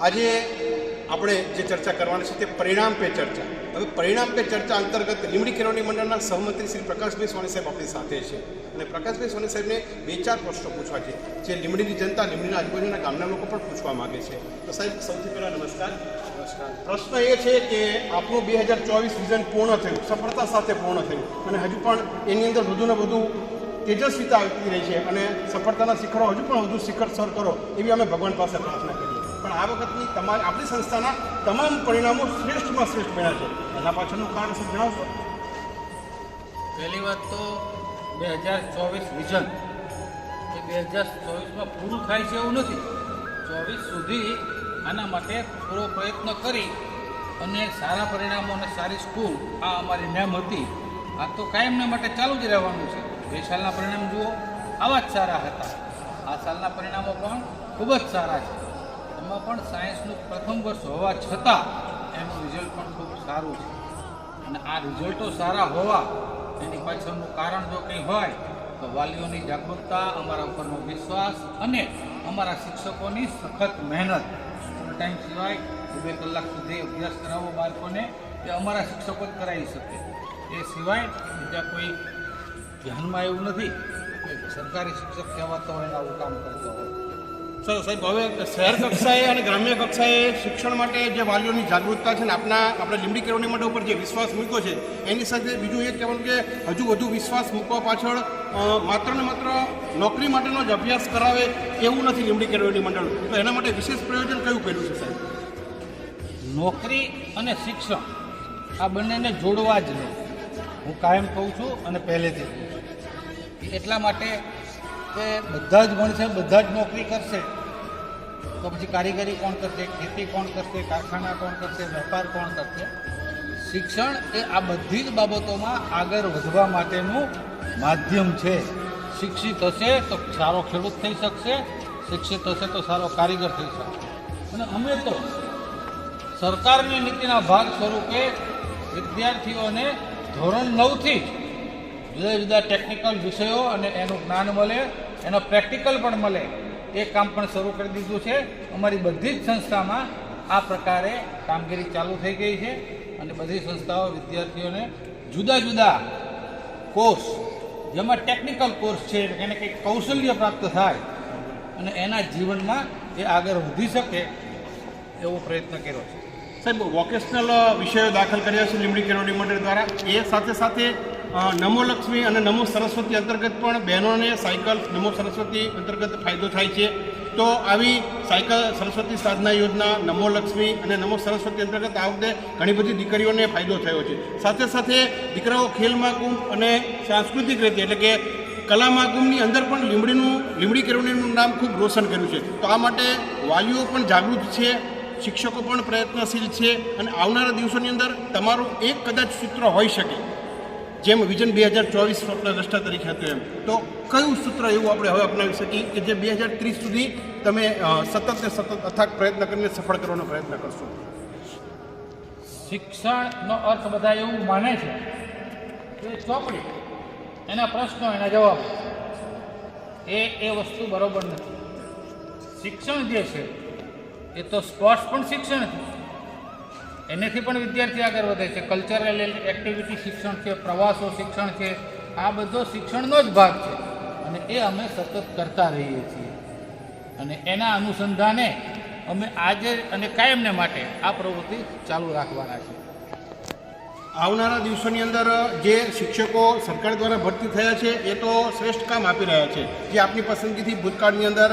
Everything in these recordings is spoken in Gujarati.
આજે આપણે જે ચર્ચા કરવાની છે તે પરિણામ પે ચર્ચા. હવે પરિણામ પે ચર્ચા અંતર્ગત લીમડી કેળવણી મંડળના સહમંત્રી શ્રી પ્રકાશભાઈ સોની સાહેબ આપણી સાથે છે. અને પ્રકાશભાઈ સોની સાહેબને બે ચાર પ્રશ્નો પૂછવા છે. જે લીમડીની જનતા લીમડીના આજુબાજુના ગામના લોકો પણ પૂછવા માગે છે. તો સાહેબ સૌથી પહેલાં નમસ્કાર. નમસ્કાર. પ્રશ્ન એ છે કે આપણું બે હજાર ચોવીસ વિઝન પૂર્ણ થયું સફળતા સાથે પૂર્ણ થયું. અને હજુ પણ એની અંદર વધુને વધુ તેજસ્વીતા આવતી રહી છે. અને સફળતાના શિખરો હજુ પણ વધુ શિખર સર કરો એવી અમે ભગવાન પાસે પ્રાર્થના પણ આ વખતની તમારી આપણી સંસ્થાના તમામ પરિણામો શ્રેષ્ઠમાં શ્રેષ્ઠ મળ્યા છે. એના પાછળનું કારણ શું જણાવશો? પહેલી વાત તો બે હજાર ચોવીસ વિઝન. એ બે હજાર ચોવીસમાં પૂરું થાય છે એવું નથી. ચોવીસ સુધી આના માટે પૂરો પ્રયત્ન કરી અને સારા પરિણામો અને સારી સ્કૂલ આ અમારી નેમ હતી. આ તો કાયમના માટે ચાલુ જ રહેવાનું છે. બે સાલના પરિણામ જુઓ, આવા જ સારા હતા. આ સાલના પરિણામો પણ ખૂબ જ સારા છે. એમાં પણ સાયન્સનું પ્રથમ વર્ષ હોવા છતાં એનું રિઝલ્ટ પણ ખૂબ સારું છે. અને આ રિઝલ્ટો સારા હોવા, એની પાછળનું કારણ જો કંઈ હોય, તો વાલીઓની જાગૃતતા, અમારા ઉપરનો વિશ્વાસ અને અમારા શિક્ષકોની સખત મહેનત. ટાઈમ સિવાય બે કલાક સુધી અભ્યાસ કરાવવો બાળકોને, એ અમારા શિક્ષકો જ કરાવી શકે. એ સિવાય બીજા કોઈ ધ્યાનમાં એવું નથી કે સરકારી શિક્ષક કહેવાતો હોય એના આવું કામ કરતો હોય. સાહેબ હવે શહેર કક્ષાએ અને ગ્રામ્ય કક્ષાએ શિક્ષણ માટે જે વાલીઓની જાગૃતતા છે ને આપના, આપણે લીંબડી કેળવણી માટે ઉપર જે વિશ્વાસ મૂક્યો છે, એની સાથે બીજું એ કહેવાનું કે હજુ વધુ વિશ્વાસ મૂકવા પાછળ માત્ર ને માત્ર નોકરી માટેનો જ અભ્યાસ કરાવે એવું નથી લીંબડી કેળવણી મંડળ. તો એના માટે વિશેષ પ્રયોજન કયું કર્યું છે, સાહેબ? નોકરી અને શિક્ષણ, આ બંનેને જોડવા જ નહીં. હું કાયમ કહું છું અને પહેલેથી એટલા માટે કે બધા જ ભણશે, બધા જ નોકરી કરશે. તો પછી કારીગરી કોણ કરશે, ખેતી કોણ કરશે, કારખાના કોણ કરશે, વેપાર કોણ કરશે? શિક્ષણ એ આ બધી જ બાબતોમાં આગળ વધવા માટેનું માધ્યમ છે. શિક્ષિત હશે તો સારો ખેડૂત થઈ શકશે, શિક્ષિત હશે તો સારો કારીગર થઈ શકશે. અને અમે તો સરકારની નીતિના ભાગ સ્વરૂપે વિદ્યાર્થીઓને ધોરણ નવથી જુદા જુદા ટેકનિકલ વિષયો અને એનું જ્ઞાન મળે, એનો પ્રેક્ટિકલ પણ મળે. એ કામ પણ શરૂ કરી દીધું છે. અમારી બધી જ સંસ્થામાં આ પ્રકારે કામગીરી ચાલુ થઈ ગઈ છે અને બધી સંસ્થાઓ વિદ્યાર્થીઓને જુદા જુદા કોર્સ, જેમાં ટેકનિકલ કોર્સ છે એને કંઈક કૌશલ્ય પ્રાપ્ત થાય અને એના જીવનમાં એ આગળ વધી શકે એવો પ્રયત્ન કર્યો છે. સાહેબ વોકેશનલ વિષયો દાખલ કર્યા છે લીમડી કેરોડી મંડળ દ્વારા. એ સાથે સાથે નમો લક્ષ્મી અને નમો સરસ્વતી અંતર્ગત પણ બહેનોને સાયકલ, નમો સરસ્વતી અંતર્ગત ફાયદો થાય છે. તો આવી સાયકલ સરસ્વતી સાધના યોજના, નમો લક્ષ્મી અને નમો સરસ્વતી અંતર્ગત આ વખતે ઘણી બધી દીકરીઓને ફાયદો થયો છે. સાથે સાથે દીકરાઓ ખેલ મહાકુંભ અને સાંસ્કૃતિક રીતે એટલે કે કલા મહાકુંભની અંદર પણ લીમડીનું, લીમડી કેળવણીનું નામ ખૂબ રોશન કર્યું છે. તો આ માટે વાલીઓ પણ જાગૃત છે, શિક્ષકો પણ પ્રયત્નશીલ છે અને આવનારા દિવસોની અંદર તમારું એક કદાચ સૂત્ર હોઈ શકે. જેમ વિઝન બે હજાર ચોવીસ સ્વપ્ન દ્રષ્ટા તરીકે હતું એમ. તો કયું સૂત્ર એવું આપણે હવે અપનાવી શકીએ કે જે બે હજાર ત્રીસ સુધી તમે સતત ને સતત અથાગ પ્રયત્ન કરીને સફળ કરવાનો પ્રયત્ન કરશો? શિક્ષણનો અર્થ બધા એવું માને છે કે ચોપડી, એના પ્રશ્નો, એના જવાબ. એ એ વસ્તુ બરોબર નથી. શિક્ષણ જે છે, એ તો સ્પોર્ટ્સ પણ શિક્ષણ છે. એનેથી પણ વિદ્યાર્થી આગળ વધે છે. કલ્ચરલ એક્ટિવિટી શિક્ષણ છે, પ્રવાસો શિક્ષણ છે, આ બધો શિક્ષણનો જ ભાગ છે. અને એ અમે સતત કરતા રહીએ છીએ. અને એના અનુસંધાને અમે આજે અને કાયમને માટે આ પ્રવૃત્તિ ચાલુ રાખવાના છે આવનારા દિવસોની અંદર જે શિક્ષકો સરકાર દ્વારા ભરતી થયા છે, એ તો શ્રેષ્ઠ કામ આપી રહ્યા છે. જે આપની પસંદગીથી ભૂતકાળની અંદર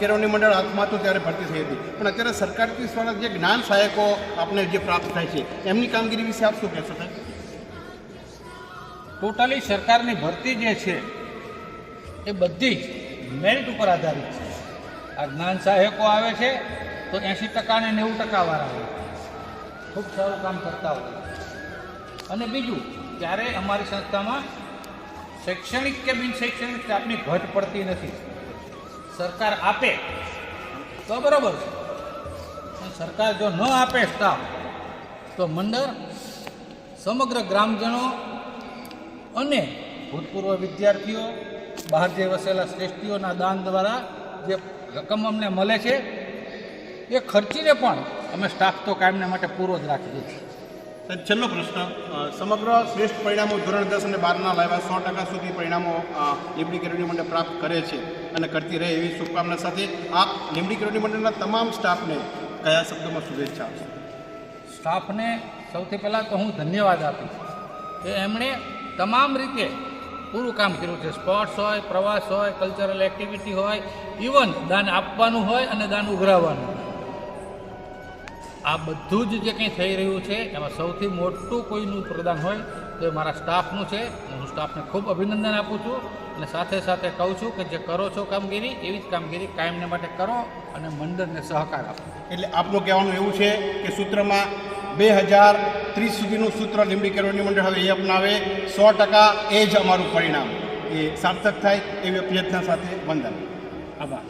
કેળવણી મંડળ હાથમાં હતું ત્યારે ભરતી થઈ હતી. પણ અત્યારે સરકારથી દ્વારા જે જ્ઞાન સહાયકો આપને જે પ્રાપ્ત થાય છે, એમની કામગીરી વિશે આપ શું કહેશો સાહેબ? ટોટલી સરકારની ભરતી જે છે, એ બધી જ મેરિટ ઉપર આધારિત છે. આ જ્ઞાન સહાયકો આવે છે, તો એંશી ટકા ને નેવું ટકાવાળા હોય. ખૂબ સારું કામ કરતા હોય. અને બીજું ત્યારે અમારી સંસ્થામાં શૈક્ષણિક કે બિન શૈક્ષણિક સ્ટાફની ઘટ પડતી નથી, સરકાર આપે, તો બરાબર છે. અને સરકાર જો ન આપે સ્ટાફ તો મંડળ સમગ્ર ગ્રામજનો અને ભૂતપૂર્વ વિદ્યાર્થીઓ, બહાર જે વસેલા શ્રેષ્ઠીઓના દાન દ્વારા જે રકમ અમને મળે છે, એ ખર્ચીને પણ અમે સ્ટાફ તો કાયમને માટે પૂરો જ રાખીએ છીએ. છેલ્લો પ્રશ્ન. સમગ્ર શ્રેષ્ઠ પરિણામો ધોરણ દસ અને બારના લાવ્યા સો ટકા સુધી પરિણામો લીંબડી કેળવણી મંડળ પ્રાપ્ત કરે છે અને કરતી રહે એવી શુભકામના સાથે આપ લીંબડી કેરોડી મંડળના તમામ સ્ટાફને કયા શબ્દોમાં શુભેચ્છા આપશો? સ્ટાફને સૌથી પહેલાં તો હું ધન્યવાદ આપીશ કે એમણે તમામ રીતે પૂરું કામ કર્યું છે. સ્પોર્ટ્સ હોય, પ્રવાસ હોય, કલ્ચરલ એક્ટિવિટી હોય, ઇવન દાન આપવાનું હોય અને દાન ઉઘરાવવાનું. આ બધું જ જે કંઈ થઈ રહ્યું છે એમાં સૌથી મોટું કોઈનું પ્રદાન હોય તો એ મારા સ્ટાફનું છે. હું સ્ટાફને ખૂબ અભિનંદન આપું છું અને સાથે સાથે કહું છું કે જે કરો છો કામગીરી એવી જ કામગીરી કાયમને માટે કરો અને મંડળને સહકાર આપો. એટલે આપનું કહેવાનું એવું છે કે સૂત્રમાં બે હજાર ત્રીસ સુધીનું સૂત્ર લીંબડી કરવાની મંડળ હવે એ અપનાવે. સો ટકા એ જ અમારું પરિણામ. એ સાર્થક થાય એવી પ્રયત્ન સાથે વંદન. આભાર.